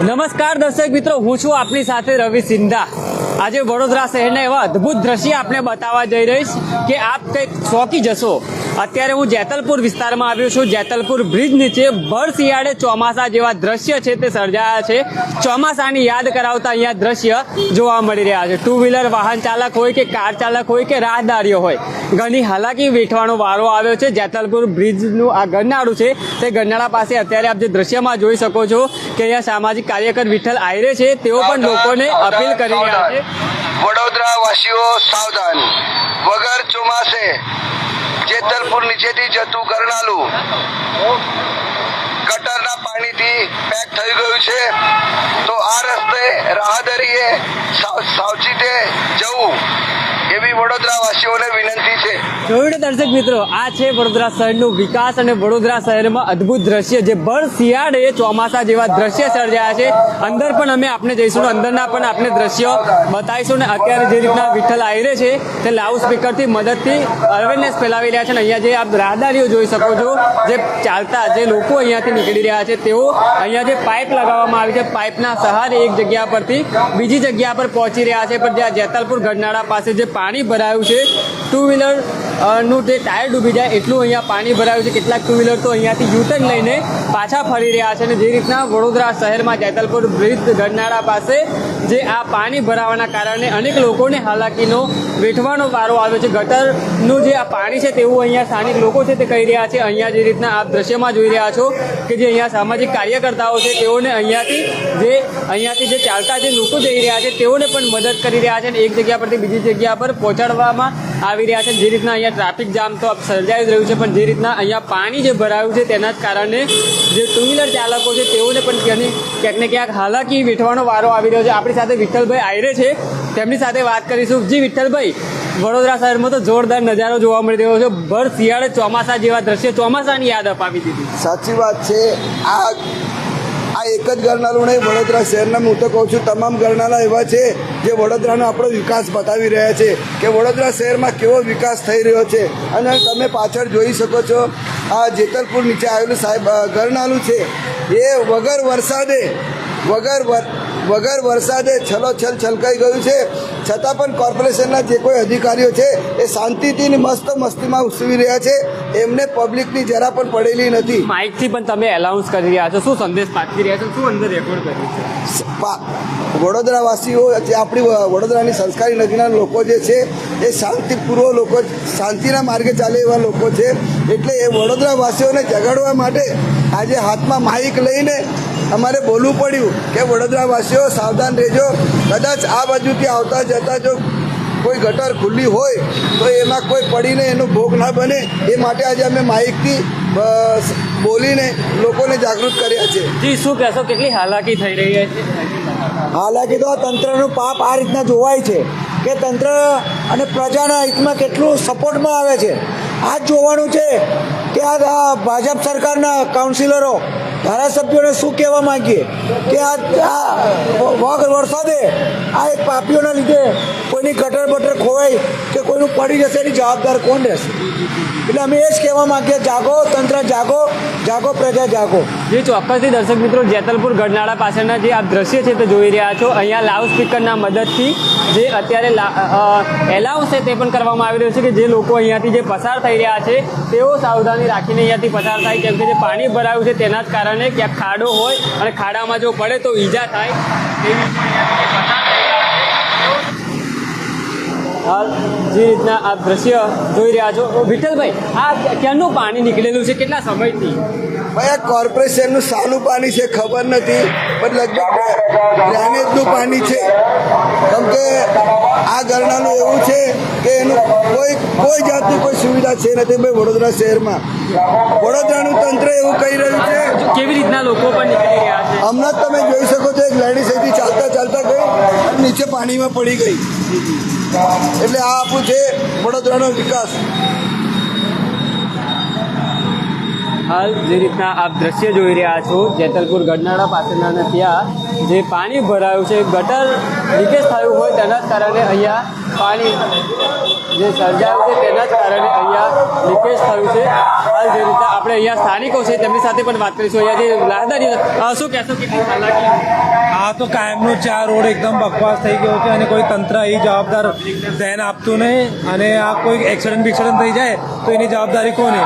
નમસ્કાર દર્શક મિત્રો હું છું આપની સાથે રવિ સિંધા. આજે વડોદરા શહેરના એવા અદ્ભુત દ્રશ્ય આપને બતાવવા જઈ રહીશ કે આપ કંઈક ચોંકી જશો. અત્યારે હું જેતલપુર વિસ્તારમાં આવ્યો છું. જેતલપુર બ્રિજ નીચે ભર શિયાળે ચોમાસા જેવા દ્રશ્ય છે તે સર્જાયા છે. ચોમાસાની યાદ કરાવતા અહીંયા દ્રશ્ય જોવા મળી રહ્યા છે. ટુ વ્હીલર વાહન ચાલક હોય કે કાર ચાલક હોય કે રાહદારીઓ હોય, ઘણી હાલાકી વેઠવાનો વારો આવ્યો છે. જેતલપુર બ્રિજનું આ ગરનાળું છે. તે ગરનાળા પાસે અત્યારે આપ જે દ્રશ્યમાં જોઈ શકો છો કે અહીંયા સામાજિક કાર્યકર વિઠ્ઠલ આયરે છે. તેઓ પણ લોકોને અપીલ કરી રહ્યા છે. વડોદરા વાસીઓ સાવધાન. વગર ચોમાસે જેતલપુર નીચેથી જતું કરનાલું ગટરના પાણીથી પેક થઈ ગયું છે. તો આ રસ્તે રાહદરીએ સાવ- સાવચેતે જવું. એવી વડોદરા વાસીઓને વિનંતી છે. જોયું દર્શક મિત્રો, આ છે વડોદરા શહેરનું વિકાસ અને વડોદરા શહેરમાં અદ્ભુત દ્રશ્ય જે ભર શિયાળે ચોમાસા જેવા દ્રશ્ય સર્જાયા છે. અંદર પણ અમે આપને જઈશું અંદરના પણ આપને દ્રશ્યો બતાવીશું ને અત્યારે જે રીતના વિઠ્ઠલ આયરે છે તે લાઉડ સ્પીકરથી મદદથી અવેરનેસ ફેલાવી રહ્યા છે અને અહીંયા જે આપ રાહદારીઓ જોઈ શકો છો, જે ચાલતા જે લોકો અહીંયાથી નીકળી રહ્યા છે, તેઓ અહીંયા જે પાઇપ લગાવવામાં આવી છે, પાઇપના સહારે એક જગ્યા પરથી બીજી જગ્યા પર પહોંચી રહ્યા છે. પણ જ્યાં જેતલપુર ગઢનાળા પાસે જે પાણી ભરાયું છે. ટુ વ્હીલર નું જે ટાયર ડૂબી જાય એટલું અહીંયા પાણી ભરાયું છે. કેટલાક ટુ વ્હીલર તો અહીંયાથી યુટર્ન લઈને પાછા ફરી રહ્યા છે અને જે રીતના વડોદરા શહેરમાં જેતલપુર બ્રિજ ગરનાળા પાસે જે આ પાણી ભરાવાના કારણે અનેક લોકોને હાલાકીનો વેઠવાનો વારો આવ્યો છે. ગટરનું જે આ પાણી છે તેવું અહીંયા સ્થાનિક લોકો છે તે કહી રહ્યા છે. અહીંયા જે રીતના આપ દ્રશ્યમાં જોઈ રહ્યા છો કે જે અહીંયા સામાજિક કાર્યકર્તાઓ છે તેઓને અહીંયાથી જે અહીંયાથી જે ચાલતા જે લોકો જઈ રહ્યા છે તેઓને પણ મદદ કરી રહ્યા છે અને એક જગ્યા પરથી બીજી જગ્યા પર પહોંચાડવામાં આવી રહ્યા છે. જે રીતના અહીંયા ટ્રાફિક જામ તો સર્જાઈ જ રહ્યું છે, પણ જે રીતના અહીંયા પાણી જે ભરાયું છે તેના જ કારણે જે ટુ વ્હીલર ચાલકો છે તેઓને પણ ક્યાંની ક્યાંક ને ક્યાંક હાલાકી, વેઠવાનો વારો આવી રહ્યો છે. આપણી સાથે વિઠ્ઠલભાઈ આયરે છે. તેમની સાથે વાત કરીશું. જી વિઠ્ઠલભાઈ, વડોદરા શહેરમાં તો જોરદાર નજારો જોવા મળી રહ્યો છે. ભર શિયાળે ચોમાસા જેવા દ્રશ્ય ચોમાસાની યાદ અપાવી દીધી. સાચી વાત છે. આ આ એક જ ગરનાળું નહીં, વડોદરા શહેરના હું તો કહું છું, તમામ ગરનાળા એવા છે જે વડોદરાનો આપણો વિકાસ બતાવી રહ્યા છે કે વડોદરા શહેરમાં કેવો વિકાસ થઈ રહ્યો છે. અને તમે પાછળ જોઈ શકો છો, આ જેતલપુર નીચે આવેલું સાહેબ ગરનાળું છે. એ વગર વરસાદે, વગર વગર વરસાદે છલોછલ છલકાઈ ગયું છે. છતાં પણ કોર્પોરેશનના જે કોઈ અધિકારીઓ છે એ શાંતિથી મસ્ત મસ્તીમાં ઉસવી રહ્યા છે. એમને પબ્લિકની જરા પણ પડેલી નથી. માઇકથી પણ તમે એલાઉન્સ કરી રહ્યા છો. શું સંદેશ પાઠવી રહ્યા છો? શું અંદર રેકોર્ડ કર્યું છે? વડોદરાવાસીઓ જે આપણી વડોદરાની સંસ્કારી નદીના લોકો જે છે એ શાંતિપૂર્વ લોકો શાંતિના માર્ગે ચાલે એવા લોકો છે. એટલે એ વડોદરાવાસીઓને જગાડવા માટે આજે હાથમાં માઇક લઈને અમારે બોલવું પડ્યું કે વડોદરાવાસીઓ સાવધાન રહેજો. કદાચ આ બાજુથી આવતા જતા જો કોઈ ગટર ખુલ્લી હોય તો એમાં કોઈ પડીને એનો ભોગ ના બને. એ માટે આજે અમે માહિતી બોલીને લોકોને જાગૃત કર્યા છે. જી શું કહેશો? કેટલી હાલાકી થઈ રહી છે? હાલાકી તો આ તંત્રનું પાપ આ રીતના જોવાય છે કે તંત્ર અને પ્રજાના હિતમાં કેટલું સપોર્ટમાં આવે છે. આ જ જોવાનું છે કે આ આ ભાજપ સરકારના કાઉન્સિલરો ધારાસભ્યોને શું કહેવા માંગીએ? કે આ વગર વરસાદે આ એક પાપીઓના લીધે કોઈની ગટર બટર ખોવાય કે કોઈનું પડી જશે એની જવાબદાર કોણ રહેશે? એટલે અમે એ જ કહેવા માંગીએ, જાગો, તંત્ર જાગો જાગો, પ્રજા જાગો. જે, ચોક્કસથી દર્શક મિત્રો, જેતલપુર ગઢનાળા પાસેના જે આપ દ્રશ્ય છે તે જોઈ રહ્યા છો. અહીંયા લાઉડ સ્પીકરના મદદથી જે અત્યારે એલાઉન્સ છે તે પણ કરવામાં આવી રહ્યું છે કે જે લોકો અહીંયાથી જે પસાર થઈ રહ્યા છે, તેઓ સાવધાની રાખીને અહીંયાથી પસાર થાય, કેમ કે જે પાણી ભરાયું છે તેના જ કારણે ક્યાંક ખાડો હોય અને ખાડામાં જો પડે તો ઈજા થાય. હાલ જે રીતના આપ દ્રશ્ય જોઈ રહ્યા છો. વિઠ્ઠલભાઈ, આ ક્યાંનું પાણી નીકળેલું છે? કેટલા સમયથી? ભાઈ આ કોર્પોરેશનનું સાલું પાણી છે ખબર નથી પણ લગભગ ડ્રેનેજનું પાણી છે. કેમ કે આ ઘરનાનું એવું છે કે એનું કોઈ કોઈ જાતની કોઈ સુવિધા છે નથી ભાઈ વડોદરા શહેરમાં. વડોદરાનું તંત્ર એવું કહી રહ્યું છે. કેવી રીતના લોકો પણ નીકળી રહ્યા છે? હમણાં તમે જોઈ શકો છો એક લેડીઝ અહીંથી ચાલતા ચાલતા ગઈ અને નીચે પાણીમાં પડી ગઈ. એટલે આ આપણું છે વડોદરાનો વિકાસ હાલ જે રીતના આપ દ્રશ્ય જોઈ રહ્યા છો, જેતલપુર ગઢનાળા પાસેના ત્યાં જે પાણી ભરાયું છે, ગટર લીકેજ થયું હોય તેના જ કારણે અહીંયા પાણી જે સર્જાયું છે તેના જ કારણે અહીંયા લીકેજ થયું છે. હાલ જે રીતે આપણે અહીંયા સ્થાનિકો છે, તેમની સાથે પણ વાત કરીશું. અહીંયા જે રાહદારી શું કહેશો હાલાકી? આ તો કાયમનો ચાર રોડ એકદમ બકવાસ થઈ ગયો છે અને કોઈ તંત્ર એ જવાબદાર ધ્યાન આપતું નહીં. અને આ કોઈ એક્સિડન્ટ બિક્સિડન્ટ થઈ જાય તો એની જવાબદારી કોની?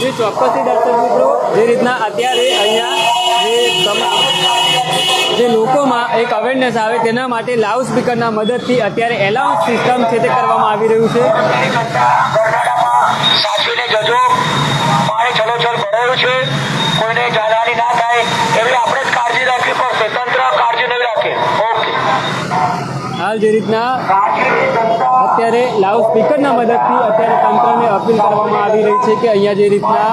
જે ચોક્કસથી દર્શક મિત્રો જે રીતના અત્યારે અહીંયા જે જે લોકોમાં એક અવેરનેસ આવે તેના માટે લાઉડ સ્પીકરના મદદથી અત્યારે એલાઉન્સ સિસ્ટમ છે તે કરવામાં આવી રહ્યું છે. સાચવીને જજો. પાણી છલોછલ ભરેલું છે. કોઈને જાનહાની ના થાય. એવી આપણે જ કાળજી રાખવી પડશે. તંત્ર કાળજી નહીં રાખે. ઓકે. હાલ જે રીતના અત્યારે લાઉડ સ્પીકરના મદદથી અત્યારે તંત્રને અપીલ કરવામાં આવી રહી છે કે અહીંયા જે રીતના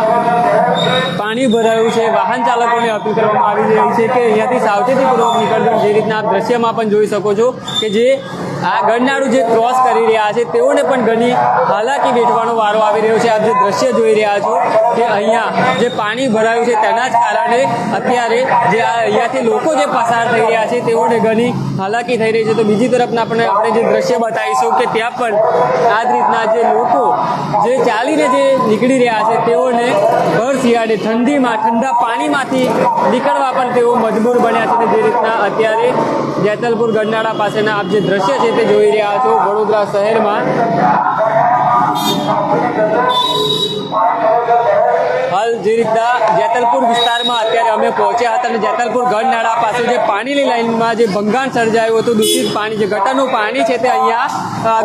પાણી ભરાયું છે, વાહન ચાલકોને અપીલ કરવામાં આવી રહી છે કે અહીંયાથી સાવચેતીપૂર્વક નીકળજો જે રીતના આપ દ્રશ્યમાં પણ જોઈ શકો છો કે જે આ ગરનાળું જે ક્રોસ કરી રહ્યા છે, તેઓને પણ ઘણી હાલાકી વેઠવાનો વારો આવી રહ્યો છે. આપ જે દ્રશ્ય જોઈ રહ્યા છો કે અહીંયા જે પાણી ભરાયું છે, તેના જ કારણે અત્યારે જે અહીંયાથી લોકો જે પસાર થઈ રહ્યા છે, તેઓને ઘણી હાલાકી થઈ રહી છે. તો બીજી તરફના આપણે આપણે જે દ્રશ્ય બતાવીશું કે ત્યાં પણ આ જ રીતના જે લોકો જે ચાલીને જે નીકળી રહ્યા છે, તેઓને ભર શિયાળે ઠંડીમાં, ઠંડા પાણીમાંથી નીકળવા પણ તેઓ મજબૂર બન્યા છે. જે રીતના અત્યારે જેતલપુર ગરનાળા પાસેના આપ જે દ્રશ્ય છે તે જોઈ રહ્યા છો, વડોદરા શહેરમાં. હાલ જે રીતના જેતલપુર વિસ્તારમાં અત્યારે અમે પહોંચ્યા હતા અને જેતલપુર ગઢનાળા પાસે જે પાણીની લાઈનમાં જે ભંગાણ સર્જાયું હતું, દૂષિત પાણી, જે ગટરનું પાણી છે તે અહીંયા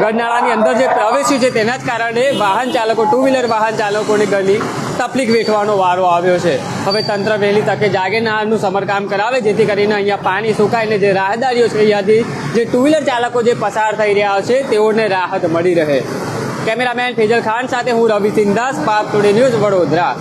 ગઢનાળાની અંદર જે પ્રવેશ્યું છે તેના જ કારણે વાહન ચાલકો ટુ વ્હીલર વાહન ચાલકોને ઘણી તકલીફ વેઠવાનો વારો આવ્યો છે. હવે તંત્ર વહેલી તકે જાગે નાનું સમરકામ કરાવે, જેથી કરીને અહીંયા પાણી સુકાઈને જે રાહદારીઓ છે અહીંયાથી જે ટુ વ્હીલર ચાલકો જે પસાર થઈ રહ્યા છે, તેઓને રાહત મળી રહે. કેમેરામેન ફેજલ ખાન સાથે હું રવિ સિંધાસ પાક ટુડે ન્યૂઝ વડોદરા.